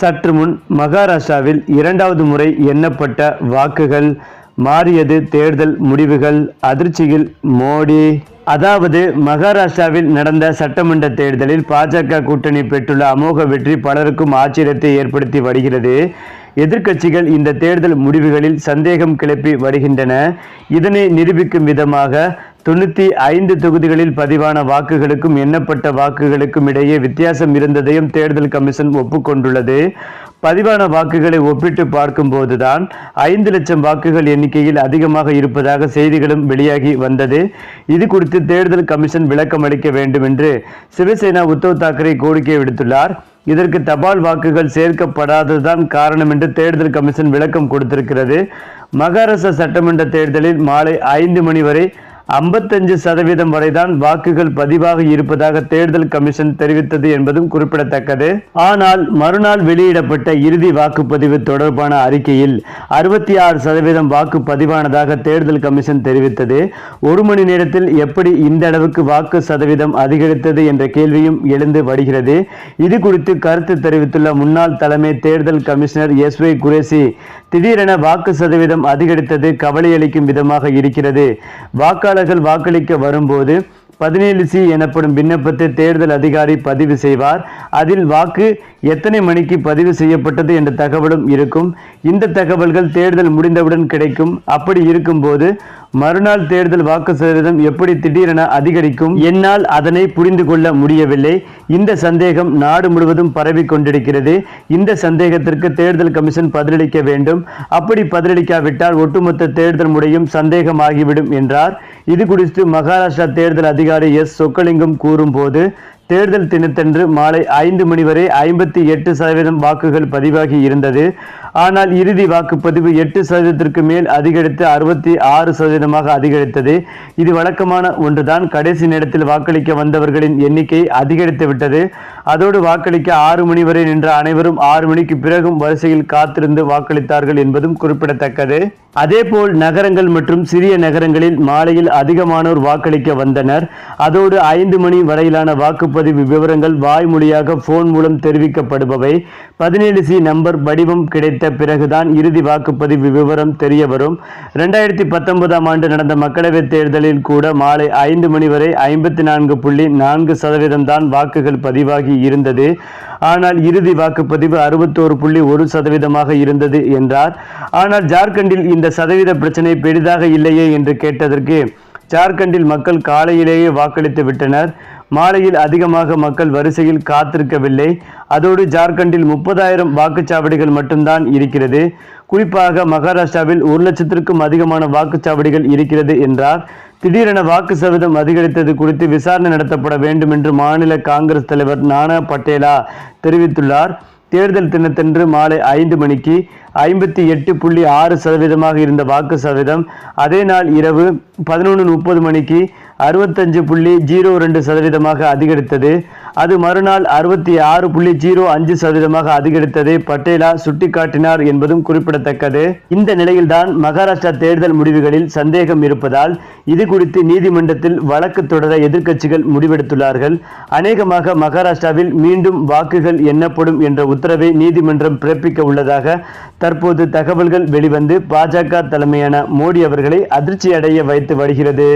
சற்று முன் மகாராஷ்டிராவில் இரண்டாவது முறை எண்ணப்பட்ட வாக்குகள் மாறியது தேர்தல் முடிவுகள் அதிர்ச்சியில் மோடி. அதாவது மகாராஷ்டிராவில் நடந்த சட்டமன்ற தேர்தலில் பாஜக கூட்டணி பெற்றுள்ள அமோக வெற்றி பலருக்கும் ஆச்சரியத்தை ஏற்படுத்தி வருகிறது. எதிர்க்கட்சிகள் இந்த தேர்தல் முடிவுகளில் சந்தேகம் கிளப்பி வருகின்றன. இதனை நிரூபிக்கும் விதமாக தொண்ணூற்றி ஐந்து தொகுதிகளில் பதிவான வாக்குகளுக்கும் எண்ணப்பட்ட வாக்குகளுக்கும் இடையே வித்தியாசம் இருந்ததையும் தேர்தல் கமிஷன் ஒப்புக்கொண்டுள்ளது. பதிவான வாக்குகளை ஒப்பிட்டு பார்க்கும்போதுதான் ஐந்து லட்சம் வாக்குகள் எண்ணிக்கையில் அதிகமாக இருப்பதாக செய்திகளும் வெளியாகி வந்தது. இது குறித்து தேர்தல் கமிஷன் விளக்கம் அளிக்க வேண்டும் என்று சிவசேனா உத்தவ் தாக்கரே கோரிக்கை விடுத்துள்ளார். இதற்கு தபால் வாக்குகள் சேர்க்கப்படாததுதான் காரணம் என்று தேர்தல் கமிஷன் விளக்கம் கொடுத்திருக்கிறது. மகாராஷ்டிரா சட்டமன்ற தேர்தலில் மாலை ஐந்து மணி வரை ஐம்பத்தஞ்சு சதவீதம் வரைதான் வாக்குகள் பதிவாக இருப்பதாக தேர்தல் கமிஷன் தெரிவித்தது என்பதும் குறிப்பிடத்தக்கது. ஆனால் மறுநாள் வெளியிடப்பட்ட இறுதி வாக்குப்பதிவு தொடர்பான அறிக்கையில் அறுபத்தி ஆறு சதவீதம் வாக்கு பதிவானதாக தேர்தல் கமிஷன் தெரிவித்தது. ஒரு மணி நேரத்தில் எப்படி இந்த அளவுக்கு வாக்கு சதவீதம் அதிகரித்தது என்ற கேள்வியும் எழுந்து வருகிறது. இது குறித்து கருத்து தெரிவித்துள்ள முன்னாள் தலைமை தேர்தல் கமிஷனர் எஸ் வை குரேசி திடீரென வாக்கு சதவீதம் அதிகரித்தது கவலையளிக்கும் விதமாக இருக்கிறது. வாக்காளர் வாக்காளர்கள் வாக்களிக்க வரும்போது பதினேழு சி எனப்படும் விண்ணப்பத்தை தேர்தல் அதிகாரி பதிவு செய்வார். அதில் வாக்கு எத்தனை மணிக்கு பதிவு செய்யப்பட்டது என்ற தகவலும் இருக்கும். இந்த தகவல்கள் தேர்தல் முடிந்தவுடன் கிடைக்கும். அப்படி இருக்கும்போது மறுநாள் தேர்தல் வாக்கு சதவீதம் எப்படி திடீரென அதிகரிக்கும்? என்னால் அதனை புரிந்து கொள்ள முடியவில்லை. இந்த சந்தேகம் நாடு முழுவதும் பரவி கொண்டிருக்கிறது. இந்த சந்தேகத்திற்கு தேர்தல் கமிஷன் பதிலளிக்க வேண்டும். அப்படி பதிலளிக்காவிட்டால் ஒட்டுமொத்த தேர்தல் முறையும் சந்தேகமாகிவிடும் என்றார். இது குறித்து மகாராஷ்டிரா தேர்தல் அதிகாரி எஸ் சொக்கலிங்கம் கூறும்போது தேர்தல் தினத்தன்று மாலை ஐந்து மணி வரை ஐம்பத்தி எட்டு சதவீதம் வாக்குகள் பதிவாகி இருந்தது. ஆனால் இறுதி வாக்குப்பதிவு எட்டு சதவீதத்திற்கு மேல் அதிகரித்து அறுபத்தி ஆறு சதவீதமாக அதிகரித்தது. இது வழக்கமான ஒன்றுதான். கடைசி நேரத்தில் வாக்களிக்க வந்தவர்களின் எண்ணிக்கை அதிகரித்து விட்டது. அதோடு வாக்களிக்க ஆறு மணி வரை நின்ற அனைவரும் ஆறு மணிக்கு பிறகும் வரிசையில் காத்திருந்து வாக்களித்தார்கள் என்பதும் குறிப்பிடத்தக்கது. அதேபோல் நகரங்கள் மற்றும் சிறிய நகரங்களில் மாலையில் அதிகமானோர் வாக்களிக்க வந்தனர். அதோடு ஐந்து மணி வரையிலான வாக்குப்பதிவு விவரங்கள் வாய்மொழியாக போன் மூலம் தெரிவிக்கப்படுபவை. பதினேழு சி நம்பர் வடிவம் கிடைத்த பிறகுதான் இறுதி வாக்குப்பதிவு விவரம் தெரிய வரும். ரெண்டாயிரத்தி பத்தொன்பதாம் ஆண்டு நடந்த மக்களவைத் தேர்தலில் கூட மாலை ஐந்து மணி வரை ஐம்பத்தி நான்கு புள்ளி நான்கு சதவீதம் தான் வாக்குகள் பதிவாகி இருந்தது. ஆனால் இறுதி வாக்குப்பதிவு அறுபத்தோரு புள்ளி ஒரு சதவீதமாக இருந்தது என்றார். ஆனால் ஜார்க்கண்டில் இந்த சதவீத பிரச்சனை பெரிதாக இல்லையே என்று கேட்டதற்கு ஜார்க்கண்டில் மக்கள் காலையிலேயே வாக்களித்து விட்டனர். மாலையில் அதிகமாக மக்கள் வரிசையில் காத்திருக்கவில்லை. அதோடு ஜார்க்கண்டில் முப்பதாயிரம் வாக்குச்சாவடிகள் மட்டும்தான் இருக்கிறது. குறிப்பாக மகாராஷ்டிராவில் ஒரு லட்சத்திற்கும் அதிகமான வாக்குச்சாவடிகள் இருக்கிறது என்றார். திடீரென வாக்கு சதவீதம் அதிகரித்தது குறித்து விசாரணை நடத்தப்பட வேண்டும் என்று மாநில காங்கிரஸ் தலைவர் நானா பட்டேலா தெரிவித்துள்ளார். தேர்தல் தினத்தன்று மாலை ஐந்து மணிக்கு ஐம்பத்தி எட்டு புள்ளி ஆறு சதவீதமாக இருந்த வாக்கு சதவீதம். அதே நாள் இரவு பதினொன்று முப்பது மணிக்கு அறுபத்தஞ்சு புள்ளி ஜீரோ ரெண்டு சதவீதமாக அதிகரித்தது. அது மறுநாள் அறுபத்தி ஆறு புள்ளி ஜீரோ அஞ்சு சதவீதமாக அதிகரித்ததை பட்டேலா சுட்டிக்காட்டினார் என்பதும் குறிப்பிடத்தக்கது. இந்த நிலையில்தான் மகாராஷ்டிரா தேர்தல் முடிவுகளில் சந்தேகம் இருப்பதால் இது குறித்து நீதிமன்றத்தில் வழக்கு தொடர எதிர்க்கட்சிகள் முடிவெடுத்துள்ளார்கள். அநேகமாக மகாராஷ்டிராவில் மீண்டும் வாக்குகள் எண்ணப்படும் என்ற உத்தரவை நீதிமன்றம் பிறப்பிக்க உள்ளதாக தற்போது தகவல்கள் வெளிவந்து பாஜக தலைமையான மோடி அவர்களை அதிர்ச்சி அடைய வைத்து வருகிறது.